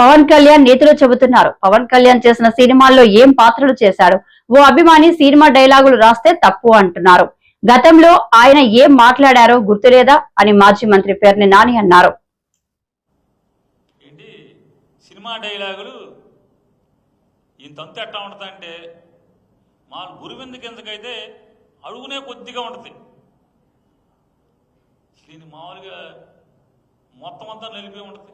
పవన్ కళ్యాణ్ నేతలు చెబుతున్నారు. పవన్ కళ్యాణ్ చేసిన సినిమాల్లో ఏం పాత్రలు చేశాడు? ఓ అభిమాని సినిమా డైలాగులు రాస్తే తప్పు అంటున్నారు. గతంలో ఆయన ఏం మాట్లాడారో గుర్తులేదా? అని మాజీ మంత్రి పేర్ని నాని అన్నారు. సినిమా డైలాగులు ఈ తంతు ఎట్టా ఉంటుందంటే మా గురువింద కిందకైతే అడుగునే కొద్దిగా ఉంటుంది. దీన్ని మామూలుగా మొత్తం అంతా నిలిపి ఉంటుంది.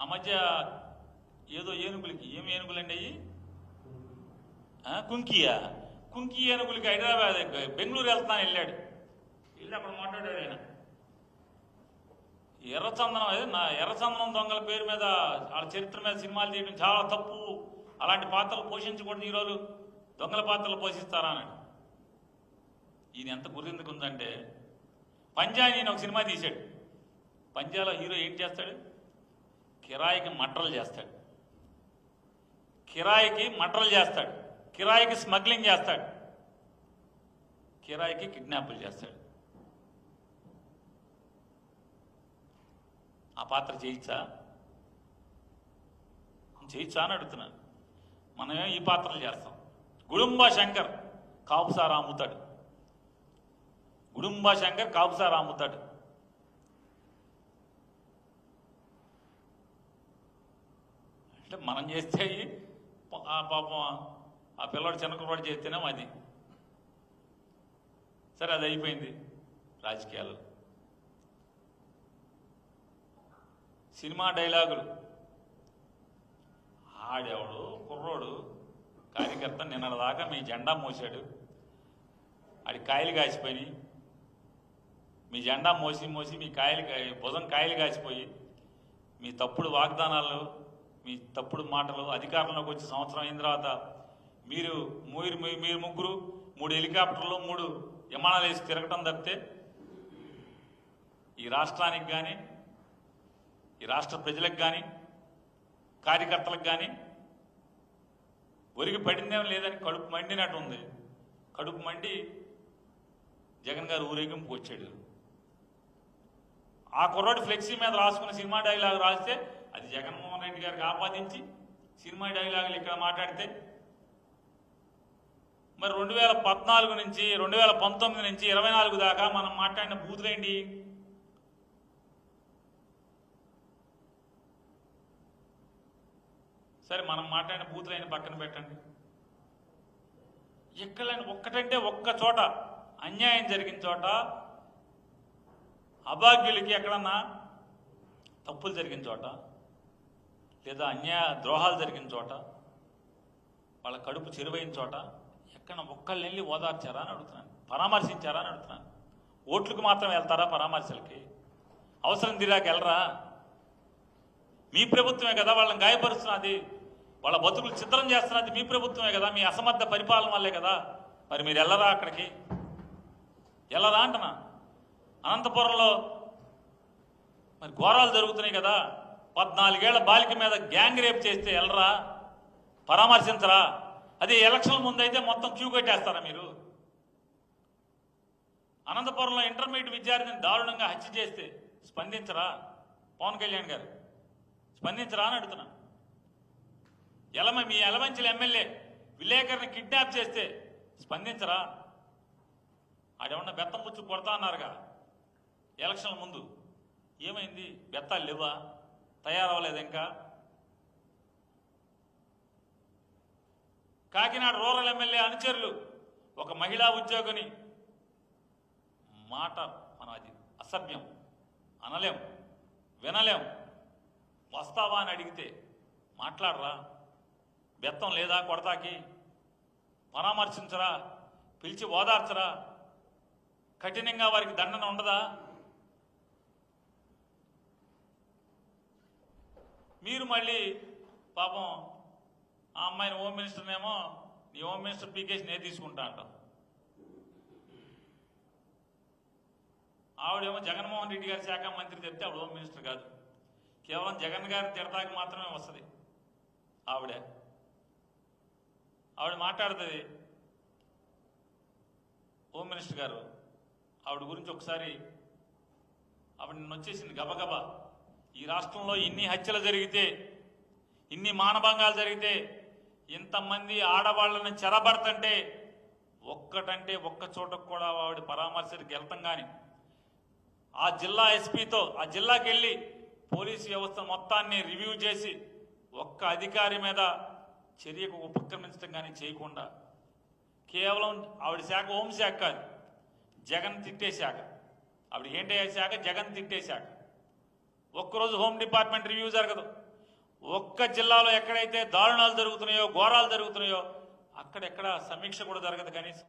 ఆ మధ్య ఏదో ఏనుగులకి ఏమి ఏనుగులండి అయ్యి? కుంకియా. కుంకి ఏనుగులకి హైదరాబాద్ బెంగళూరు వెళ్తాను వెళ్ళాడు. వెళ్ళి అక్కడ మాట్లాడాడు ఆయన. ఎర్రచందనం అదే నా ఎర్రచందనం దొంగల పేరు మీద వాళ్ళ చరిత్ర మీద సినిమాలు తీయడం చాలా తప్పు. అలాంటి పాత్రలు పోషించకూడదు ఈరోజు దొంగల పాత్రలు పోషిస్తారా అని ఈయన ఎంత గుర్తిందుకుందంటే పంజా నేను ఒక సినిమా తీశాడు. పంజాలో హీరో ఏం చేస్తాడు? కిరాయికి మట్రలు చేస్తాడు. కిరాయికి మట్రలు చేస్తాడు. కిరాయికి స్మగ్లింగ్ చేస్తాడు. కిరాయికి కిడ్నాపులు చేస్తాడు. ఆ పాత్ర చేయించా చేయించా అని అడుగుతున్నాను మనమేం ఈ పాత్రలు చేస్తాం. గుడుంబా శంకర్ కాపుసారా అమ్ముతాడు. గుడుంబా శంకర్ కాపుసారా అమ్ముతాడు. అంటే మనం చేస్తే ఆ పాపం ఆ పిల్లవాడు చిన్న కుర్రాడు చేస్తేనే అది సరే అది అయిపోయింది రాజకీయాలు. సినిమా డైలాగులు. ఆడేవాడు? కుర్రోడు. కార్యకర్త నిన్నటిదాకా మీ జెండా మోసాడు. ఆడి కాయలు కాసిపోయి మీ జెండా మోసి మోసి మీ కాయలు భుజం కాయలు కాసిపోయి మీ తప్పుడు వాగ్దానాలు మీ తప్పుడు మాటలు అధికారంలోకి వచ్చి సంవత్సరం అయిన తర్వాత మీరు మీరు మీ- మీరు ముగ్గురు మూడు హెలికాప్టర్లు మూడు విమానాలు వేసి తిరగటం తప్పితే ఈ రాష్ట్రానికి కానీ ఈ రాష్ట్ర ప్రజలకు కానీ కార్యకర్తలకు కానీ ఒరిగి పడిందేం లేదని కడుపు మండినట్టు ఉంది. కడుపు మండి జగన్ గారు ఊరేగింపుకు వచ్చాడు. ఆ కుర్రాడు ఫ్లెక్సీ మీద రాసుకున్న సినిమా డైలాగ్ రాస్తే అది జగన్మోహన్ రెడ్డి గారికి ఆపాదించి సినిమా డైలాగులు ఇక్కడ మాట్లాడితే మరి రెండు వేల పద్నాలుగు నుంచి రెండు వేల పంతొమ్మిది నుంచి ఇరవై నాలుగు దాకా మనం మాట్లాడిన బూతులేంటి సరే మనం మాట్లాడిన బూతులైన పక్కన పెట్టండి. ఎక్కడైనా ఒక్కటంటే ఒక్క చోట అన్యాయం జరిగిన చోట అభాగ్యులకి ఎక్కడన్నా తప్పులు జరిగిన చోట లేదా అన్యాయ ద్రోహాలు జరిగిన చోట వాళ్ళ కడుపు చెరువైన చోట ఎక్కడ ఒక్కళ్ళు వెళ్ళి ఓదార్చారా అని అడుగుతున్నాను పరామర్శించారా అని అడుగుతున్నాను. ఓట్లకు మాత్రం వెళ్తారా పరామర్శలకి? అవసరం తీరాక వెళ్ళరా? మీ ప్రభుత్వమే కదా వాళ్ళని గాయపరుస్తున్నది వాళ్ళ బతుకులు చిత్రం చేస్తున్నది మీ ప్రభుత్వమే కదా మీ అసమర్థ పరిపాలన వల్లే కదా. మరి మీరు వెళ్ళరా అక్కడికి? వెళ్ళరా అంటున్నా. అనంతపురంలో మరి ఘోరాలు జరుగుతున్నాయి కదా. పద్నాలుగేళ్ళ బాలిక మీద గ్యాంగ్ రేప్ చేస్తే వెళ్ళరా పరామర్శించరా? అదే ఎలక్షన్ ముందైతే మొత్తం క్యూ కట్టేస్తారా మీరు? అనంతపురంలో ఇంటర్మీడియట్ విద్యార్థిని దారుణంగా హత్య చేస్తే స్పందించరా? పవన్ కళ్యాణ్ గారు స్పందించరా అని అడుగుతున్నా. ఎలమ మీ ఎలమంచిల ఎమ్మెల్యే విలేకరిని కిడ్నాప్ చేస్తే స్పందించరా? ఆడేమన్నా బెత్తం పుచ్చు కొడతా అన్నారుగా? ఎలక్షన్ల ముందు ఏమైంది? బెత్తాలు లేవా? తయారవ్వలేదు ఇంకా. కాకినాడ రూరల్ ఎమ్మెల్యే అనుచరులు ఒక మహిళా ఉద్యోగిని. మాట మన అది అసభ్యం. అనలేం. వినలేం. వస్తావా అని అడిగితే మాట్లాడరా. బెత్తం లేదా కొడతాకి? పరామర్శించరా? పిలిచి ఓదార్చరా? కఠినంగా వారికి దండన ఉండదా? మీరు మళ్ళీ పాపం ఆ అమ్మాయిని హోమ్ మినిస్టర్నేమో నీ హోమ్ మినిస్టర్ పీకేసి నేను తీసుకుంటా అంటాం. ఆవిడేమో జగన్మోహన్ రెడ్డి గారి శాఖ మంత్రి చెప్తే ఆవిడ హోమ్ మినిస్టర్ కాదు. కేవలం జగన్ గారి తిడతాకి మాత్రమే వస్తుంది ఆవిడే. ఆవిడ మాట్లాడుతుంది హోమ్ మినిస్టర్ గారు ఆవిడ గురించి ఒకసారి ఆవిడ నిన్న వచ్చేసింది గబగబా. ఈ రాష్ట్రంలో ఇన్ని హత్యలు జరిగితే ఇన్ని మానభంగాలు జరిగితే ఇంతమంది ఆడవాళ్ళని చెరబడతంటే ఒక్కటంటే ఒక్క చోటకు కూడా ఆవిడ పరామర్శకు వెళ్తాం కానీ ఆ జిల్లా ఎస్పీతో ఆ జిల్లాకి వెళ్ళి పోలీసు వ్యవస్థ మొత్తాన్ని రివ్యూ చేసి ఒక్క అధికారి మీద చర్యకు ఉపక్రమించడం కానీ చేయకుండా కేవలం ఆవిడ శాఖ హోంశాఖ కాదు జగన్ తిట్టే శాఖ. ఆవిడ ఏంటి శాఖ? జగన్ తిట్టే శాఖ. ఒక్కరోజు హోమ్ డిపార్ట్మెంట్ రివ్యూ జరగదు. ఒక్క జిల్లాలో ఎక్కడైతే దారుణాలు జరుగుతున్నాయో ఘోరాలు జరుగుతున్నాయో అక్కడెక్కడ సమీక్ష కూడా జరగదు కనీసం.